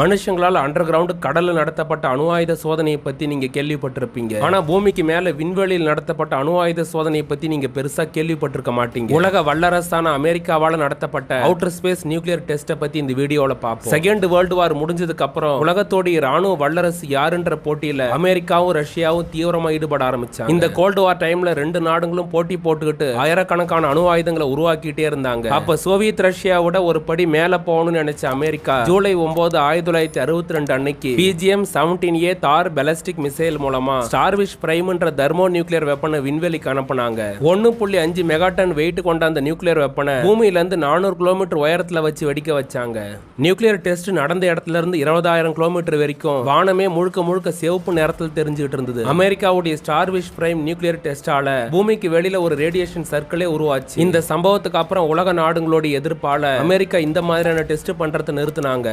மனுஷங்களால் under ground கடலில் நடத்தப்பட்ட அணு ஆயுத சோதனையை பத்தி நீங்க கேள்விப்பட்டிருப்பீங்க. ஆனா பூமிக்கு மேல விண்வெளியில் நடத்தப்பட்ட அணு ஆயுத சோதனையை பத்தி நீங்க பெருசா கேள்விப்பட்டிருக்க மாட்டீங்க. உலக வல்லரசான அமெரிக்காவால நடத்தப்பட்ட அவுட்டர் ஸ்பேஸ் நியூக்ளியர் டெஸ்ட பத்தி இந்த வீடியோல பார்ப்போம். செகண்ட் வேர்ல்டு வார் முடிஞ்சதுக்கு அப்புறம் உலகத்தோடைய ராணுவ வல்லரசு யாருன்ற போட்டியில அமெரிக்காவும் ரஷ்யாவும் தீவிரமா ஈடுபட ஆரம்பிச்சாங்க. இந்த கோல்டு வார் டைம்ல ரெண்டு நாடுகளும் போட்டி போட்டுக்கிட்டு ஆயிரக்கணக்கான அணு ஆயுதங்களை உருவாக்கிட்டே இருந்தாங்க. அப்ப சோவியத் ரஷ்யாவோட ஒரு படி மேல போகணும்னு நினைச்ச அமெரிக்கா ஜூலை ஒன்பது ஆயிரத்தி தொள்ளாயிரத்தி அறுபத்தி ரெண்டு அன்னைக்கு பிஜிஎம் செவன்டீன் ஏ தார் பெலஸ்டிக் மிசைல் மூலமா ஸ்டார்விஷ் பிரைம்ன்ற தர்மோ நியூக்ளியர் வெப்பனை விண்வெளிக்கு அனுப்புனாங்க. ஒன்னு புள்ளி அஞ்சு மெகாட்டன் வெயிட் கொண்ட அந்த நியூக்ளியர் வெப்பனை பூமியில இருந்து நானூறு கிலோமீட்டர் உயரத்துல வச்சு வெடிக்க வச்சாங்க. நியூக்ளியர் டெஸ்ட் நடந்த இடத்துல இருந்து இருபதாயிரம் கிலோமீட்டர் வரைக்கும் வானமே முழுக்க முழுக்க சிவப்பு நேரத்தில் தெரிஞ்சுக்கிட்டு இருந்தது. அமெரிக்காவுடைய ஸ்டார்விஷ் பிரைம் நியூக்ளியர் டெஸ்டால பூமிக்கு வெளியில ஒரு ரேடியேஷன் சர்க்கிளே உருவாச்சு. இந்த சம்பவத்துக்கு அப்புறம் உலக நாடுகளுடைய எதிர்ப்பால அமெரிக்கா இந்த மாதிரியான டெஸ்ட் பண்றதை நிறுத்தினாங்க.